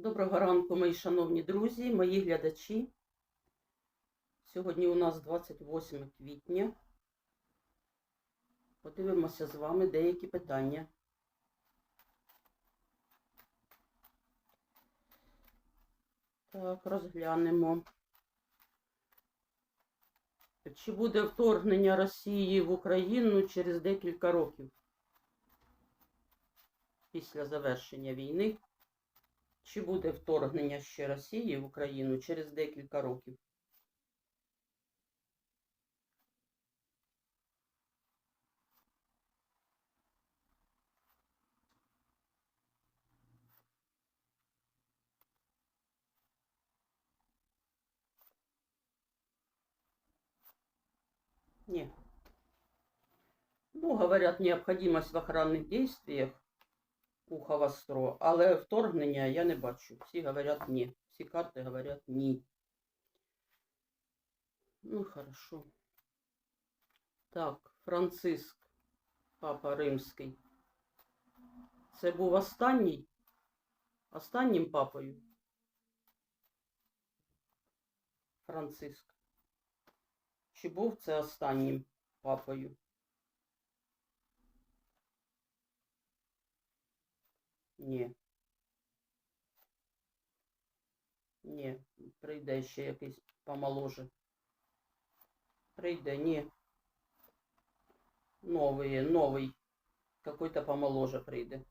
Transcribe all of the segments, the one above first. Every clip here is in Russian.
Доброго ранку, мої шановні друзі, мої глядачі. Сьогодні у нас 28 квітня. Подивимося з вами деякі питання. Так, розглянемо. Чи буде вторгнення Росії в Україну через декілька років після завершення війни? Чи буде вторгнення ще Росії в Україну через декілька років? Нет. Ну, говорят, необходимость в охранных действиях ухо востро, але вторгнення я не бачу. Всі говорять ні. Всі карти говорять ні. Ну, хорошо. Так, Франциск, папа римський. Це був останній? Останнім папою? Франциск. Чи був це останнім папою? Ні. Ні, прийде ще якийсь помоложе. Прийде, ні. Новий, новий. Какой-то помоложе прийде.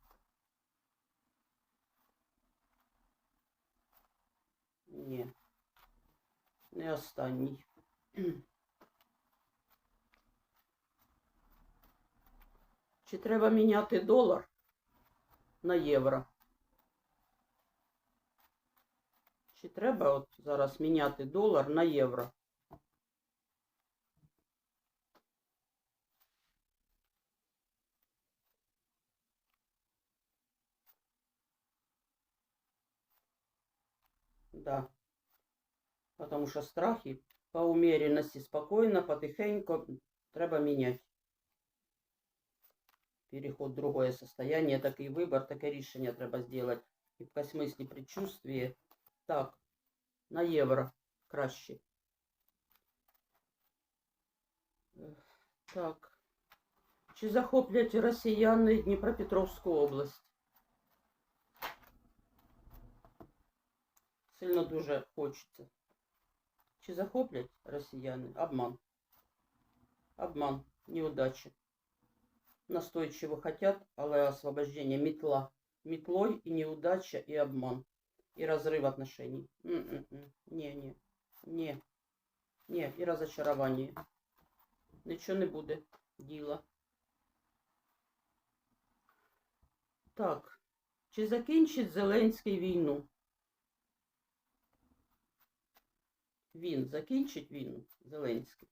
Ні. Не останній. Чи треба міняти долар на євро? Чи треба от зараз міняти долар на євро? Да. Потому что страхи по умеренности спокойно, потихоньку треба міняти. Переход в другое состояние, такий вибор, таке рішення треба зробити. І в якомусь смислі предчувствие. Так, на євро краще. Ех, Так. Чи захоплять росіяни Дніпропетровську область? Сильно дуже хочеться. Чи захоплять росіяни? Обман. Обман, неудача. Настойчиво хотят, але освобождение метла. Метлой и неудача, и обман. И разрыв отношений. М-м-м. Не, не, не, не, і разочарование. Нічого не буде. Діла. Так. Чи закінчить Зеленський війну? Він закінчить війну, Зеленський.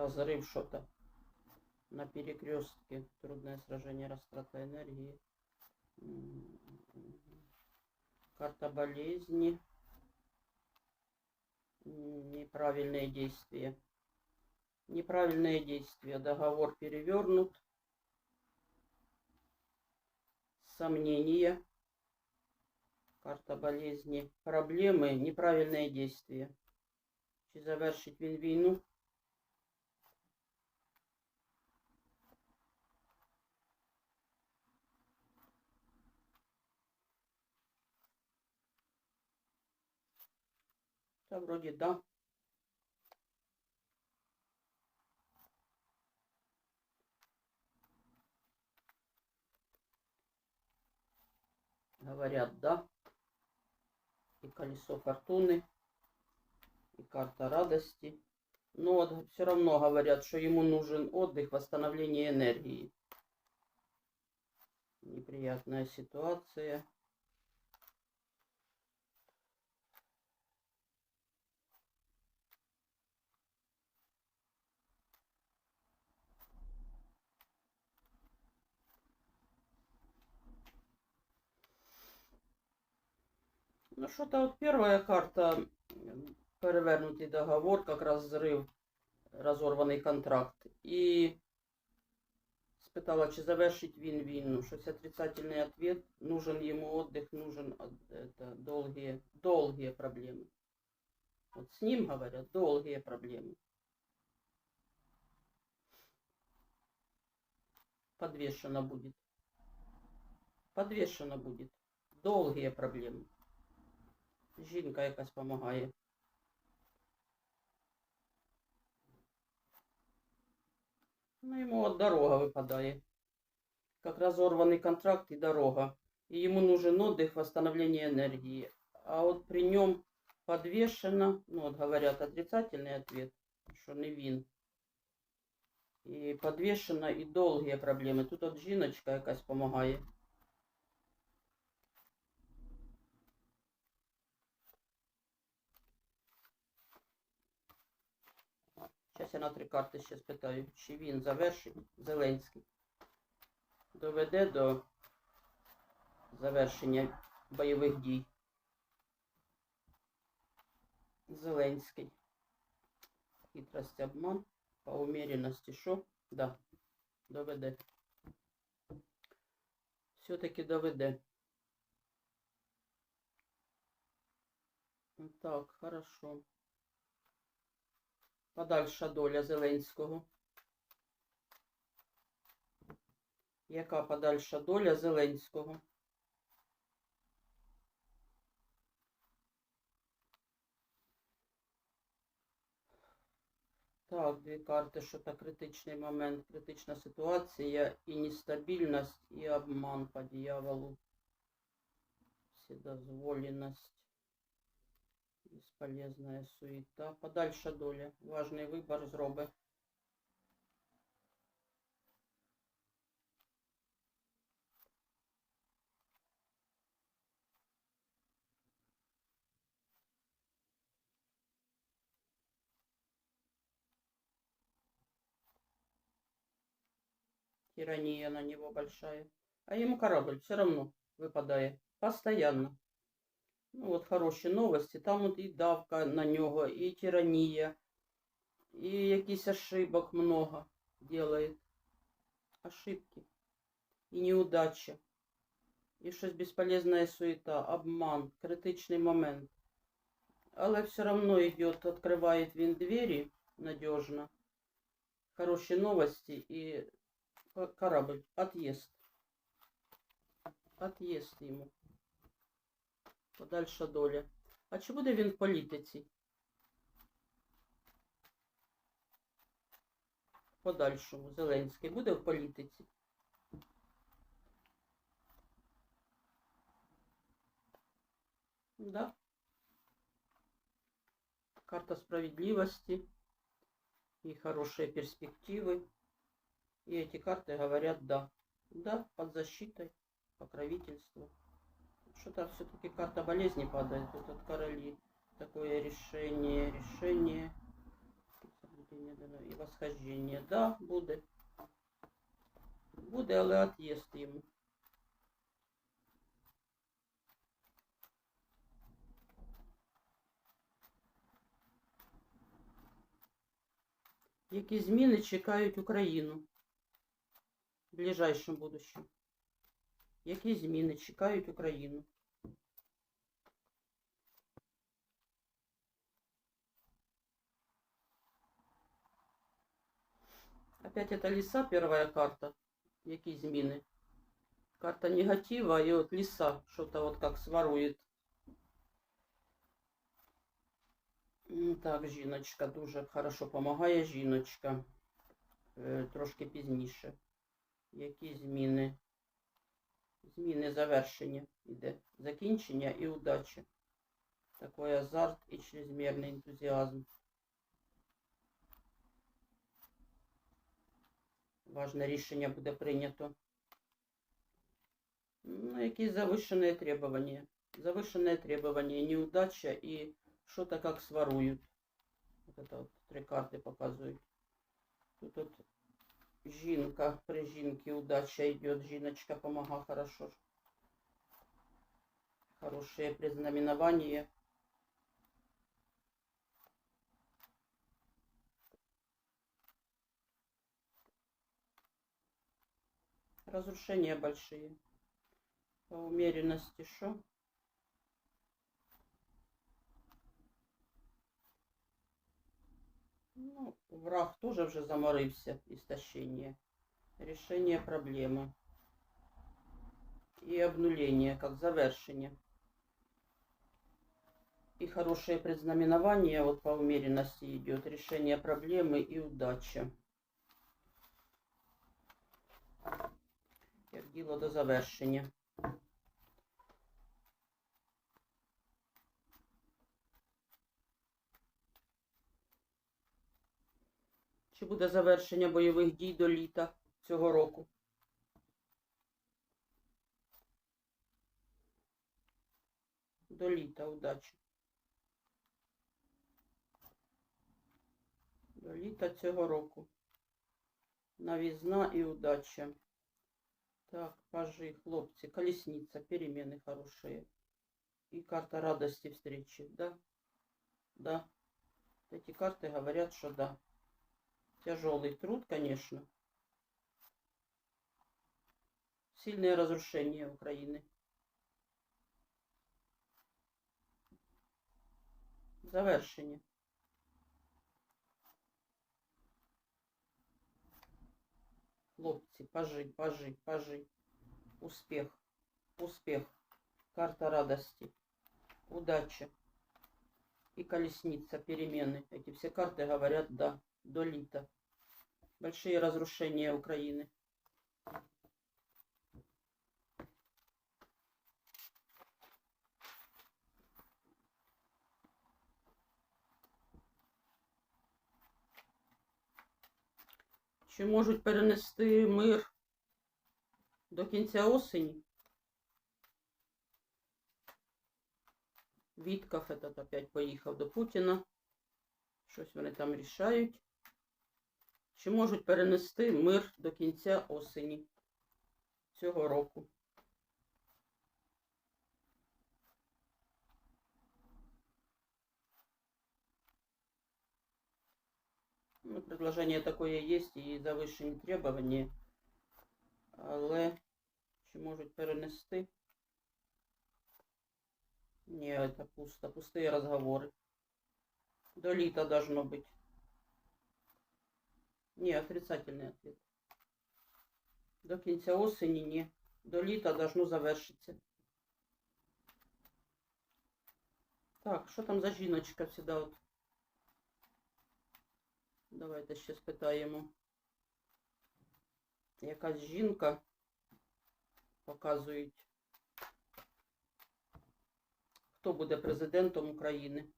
Разрыв что-то на перекрестке. Трудное сражение, растрата энергии. Карта болезни. Неправильные действия. Неправильные действия. Договор перевернут. Сомнения. Карта болезни. Проблемы. Неправильные действия. Чи завершить він війну? Да, вроде да. Говорят, да. И колесо фортуны, и карта радости. Но вот все равно говорят, что ему нужен отдых, восстановление энергии. Неприятная ситуация. Ну, что-то вот первая карта, м, перевернутый договор, как раз взрыв розорваний контракт. І спитала, чи завершить він війну. Щось отрицательний ответ. Нужен йому отдых, нужен от- это, долгие, долгие проблемы. Вот с ним говорят, долгие проблемы. Подвешена будет. Подвешена будет. Долгие проблемы. Жінка якась помогає. Ну, ему вот дорога выпадает. Как разорванный контракт и дорога. И ему нужен отдых, восстановление энергии. А вот при нем подвешено, ну вот говорят отрицательный ответ, что не він. І подвешено, і довгі проблеми. Тут от жіночка якась допомагає. Зараз я на три карти ще спитаю, чи він завершить Зеленський. Доведе до завершення бойових дій. Зеленський. Хитрость, обман, по умеренности, що? Да, доведе. Все-таки доведе. Так, хорошо. Подальша доля Зеленського. Яка подальша доля Зеленського? Так, дві карти, що то критичний момент, критична ситуація і нестабільність, і обман по дьяволу. Вседозволенность. Бесполезная суета. Подальша доля. Важний вибір зроби. Тирания на него большая. А ему корабль все равно выпадает. Постоянно. Ну вот хороші новості. Там от і давка на нього, і тиранія, і якісь ошибок много делает. Ошибки. І неудача. І щось безполезна суета, обман, критичний момент. Але все равно идет, открывает він двері надежно. Хороші новості і Ка- корабль. Отъезд. Отъезд йому. Подальша доля. А чи буде він в політиці? В Подальшому. Зеленський буде в політиці? Да. Карта справедливости и хорошие перспективы. И эти карты говорят да. Да, под защитой, покровительство. Что-то все-таки карта болезни падает. Тут от короли такое решение, решение. Соблюдение дано- И восхождение. Да, буде. Буде, але отъезд йому. Які зміни чекають Україну в ближайшем будущем? Які зміни чекають Україну? Опять это лиса, первая карта. Які зміни? Карта негатива и вот лиса что-то вот как сворует. М, Так, жіночка дуже хорошо помагає жіночка. Е, Трошки пізніше. Які зміни? Зміни завершення іде. Закінчення і удача. Такой азарт і чрезмірний ентузіазм. Важне рішення буде прийнято. Ну, якісь завышенные требования. Завышенные требования, неудача и что-то как своруют. Вот это вот три карты показывают. Тут вот Жінка, при жінке удача идет. Жіночка, помога, хорошо. Хорошее признаменование. Разрушения большие. По умеренности что? Ну, враг тоже вже заморився, истощение. Решение проблемы. И обнуление, как завершение. И хорошее предзнаменование, вот по умеренности идет, решение проблемы и удача. Як діло до завершення. Чи буде завершення бойових дій до літа цього року? До літа удачі. До літа цього року. Новизна і удача. Так, пажи, хлопцы, колесница, перемены хорошие. И карта радости встречи, да? Да. Эти карты говорят, что да. Тяжелый труд, конечно. Сильное разрушение Украины. Завершение. Хлопці, пажи, пажи, пажи. Успех, успех. Карта радости, удача и колесница, перемены. Эти все карты говорят да, до лита. Большие разрушения Украины. Чи можуть перенести мир до кінця осені? Вітков этот опять поїхав до Путіна. Щось вони там рішають Чи можуть перенести мир до кінця осені цього року? Ну, предложение такое есть і завищені требування. Але чи можуть перенести? Ні, это пусто. Пустые разговоры. До літа должно быть. Не, отрицательный ответ. До кінця осені ні. До літа должно завершиться. Так, що там за жіночка всегда от Давайте ще спитаємо. Якась жінка показують, хто буде президентом України.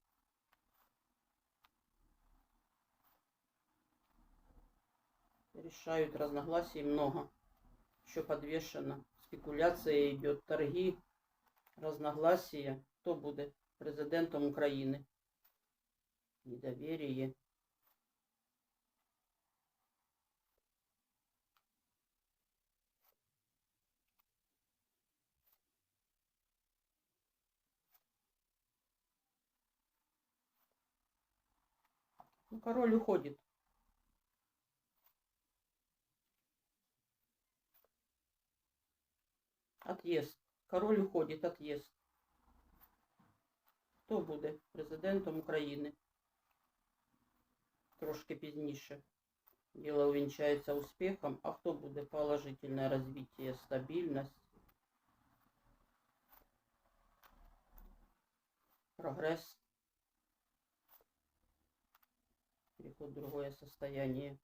Решают разногласий много. Еще подвешено. Спекуляция идет, торги, разногласия. Кто будет президентом України? Недоверие. Ну, король уходит. Отъезд. Король уходит, отъезд. Хто буде президентом України? Трошки пізніше. Діло увінчається успіхом. А хто буде положительне розвиття, стабільність, прогресс? переход в другое состояние.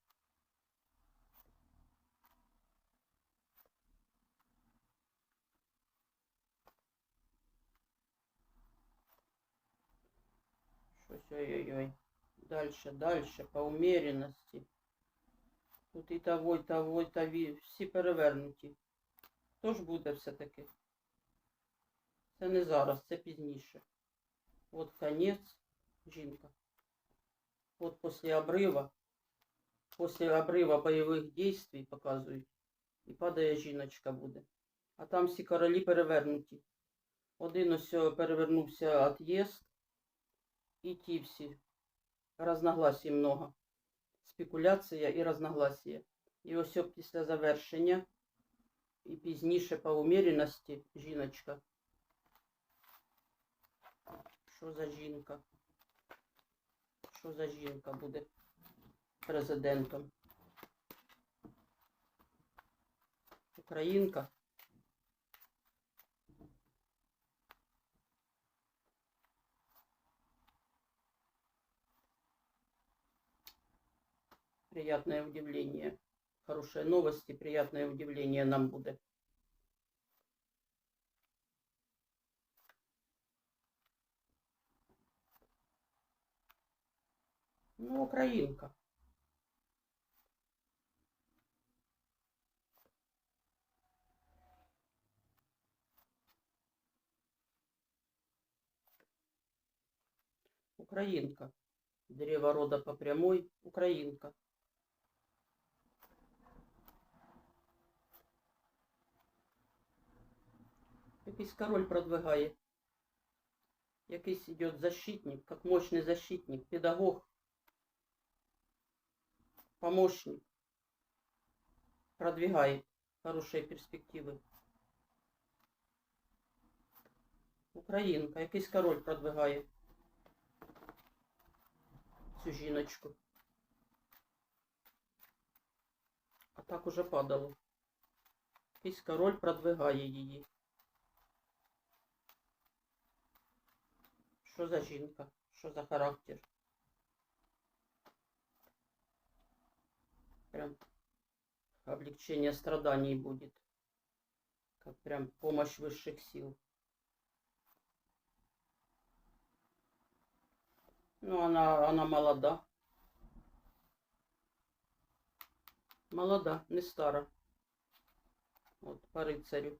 Щось ой-ой-ой. Дальше, дальше, по умеренности. Тут і того, і того, і того, всі перевернуті. Хто ж буде все-таки? Це не зараз, це пізніше. От конець, жінка. Вот после обрыва, после обрыва боевых действий показують. І падає жіночка буде. А там всі королі перевернуті. Один ось перевернувся от'їзд. Ті всі. Разногласій много. Спекуляція і разногласія. І ось після завершення і пізніше по уміряності жіночка. Що за жінка? Що за жінка буде президентом? Українка? Приятное удивление. Хорошие новости, приятное удивление нам будет. Ну, українка. Украинка. Древо рода по прямой. Украинка. Якийсь король продвигає. Якийсь идет защитник, как мощный защитник, педагог, помощник. Продвигает хорошие перспективи. Українка, якийсь король продвигає цю жіночку. А так уже падало. Якийсь король продвигає її. Що за жінка? Що за характер? Прям облегчение страданий будет. Как прям помощь высших сил. Ну, она, она молода. Молода, не стара. Вот, по рыцарю.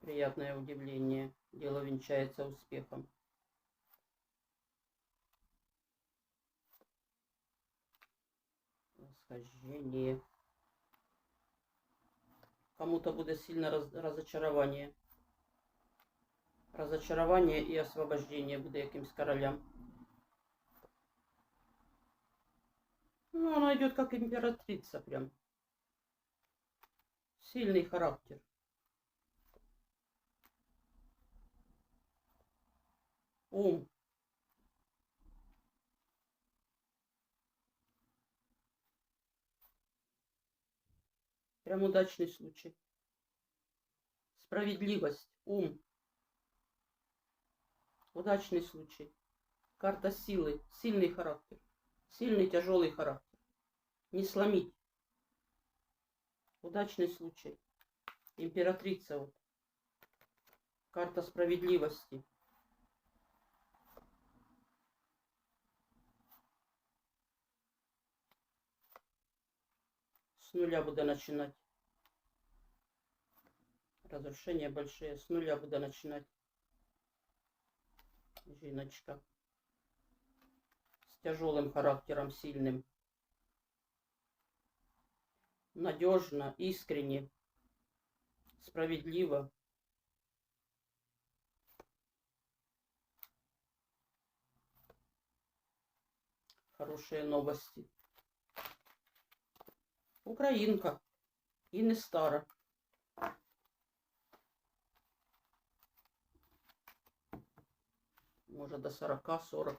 Приятное удивление. Дело венчается успехом. Восхождение. Кому-то будет сильно раз, разочарование. Разочарование и освобождение буде якимсь королям. Ну, она идет как императрица прям. Сильный характер. Ум. Прям удачный случай. Справедливость, ум. Удачный случай. Карта силы, сильный характер. Сильный, тяжелый характер. Не сломить. Удачный случай. Императрица вот. Карта справедливости. С нуля буду начинать. Разрушения большие. С нуля буду начинать. Жіночка. С тяжелым характером, сильным. Надежно, искренне, справедливо. Хорошие новости. Українка. І не стара. Може до 40-40.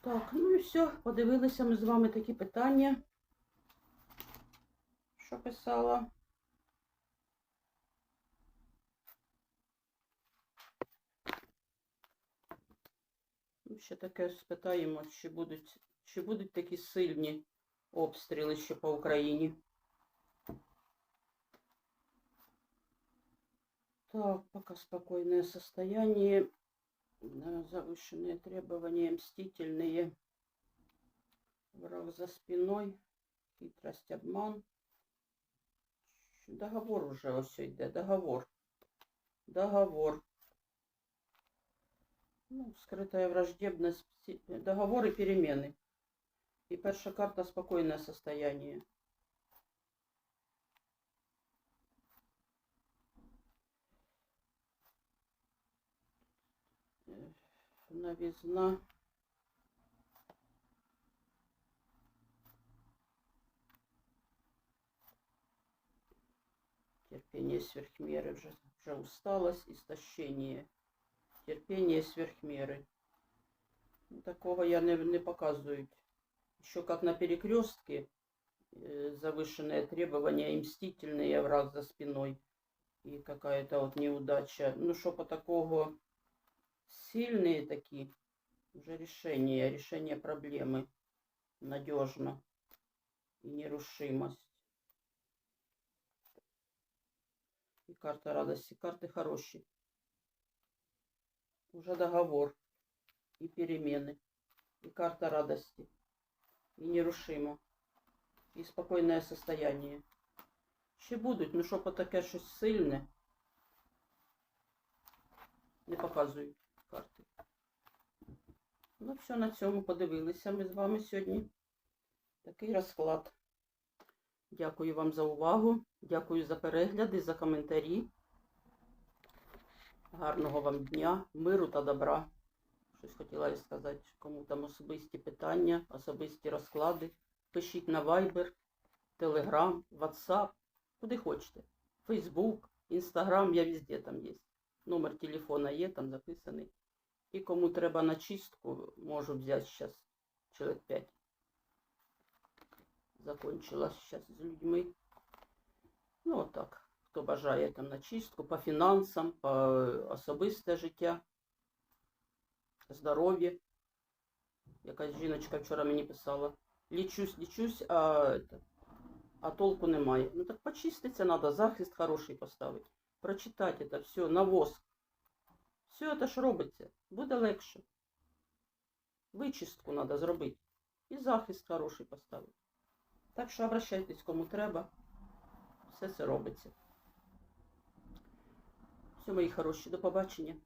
Так, ну і все. Подивилися ми з вами такі питання. Що писала? Ще таке спитаємо, чи будуть, чи будуть такі сильні обстріли ще по Україні. Так, пока спокойное состояние, да, завышенные требования, мстительные, враг за спиной, хитрость, обман. Договор уже ось йде, договор. Договор. Ну, скрытая враждебность, договор и перемены. И первая карта спокойное состояние. Новизна. Терпение сверхмеры. Уже, уже усталость, истощение. Терпение сверхмеры. Ну, такого я не, не показываю еще как на перекрестке э, завышенные требования и мстительный враг за спиной. И какая-то вот неудача. Ну, что по такого сильные такие уже решения, решение проблемы надежно и нерушимость. И карта радости, карты хорошие. Уже договор и перемены, и карта радости, и нерушимо, і спокійне состояние. Ще будуть, ну що по таке щось сильне. Не показують карти. Ну, все, на цьому подивилися ми з вами сьогодні. Такий розклад. Дякую вам за увагу. Дякую за перегляди, за коментарі. Гарного вам дня, миру та добра. Щось хотіла я сказати, кому там особисті питання, особисті розклади. Пишіть на Viber, Telegram, WhatsApp, куди хочете. Facebook, Instagram, я везде там є. Номер телефона є, там записаний. І кому треба на чистку, можу взяти зараз чоловік 5. Закончила зараз з людьми. Ну, отак. Хто бажає там на чистку, по фінансам, по особисте життя, здоров'я. Якась жіночка вчора мені писала. Лічусь, лічусь, а, а толку немає. Ну так почиститься треба, захист хороший поставити. Прочитати це все на воск. Все це ж робиться. Буде легше. Вичистку треба зробити. І захист хороший поставити. Так що обращайтесь кому треба. Все це робиться. Все, мої хороші, до побачення.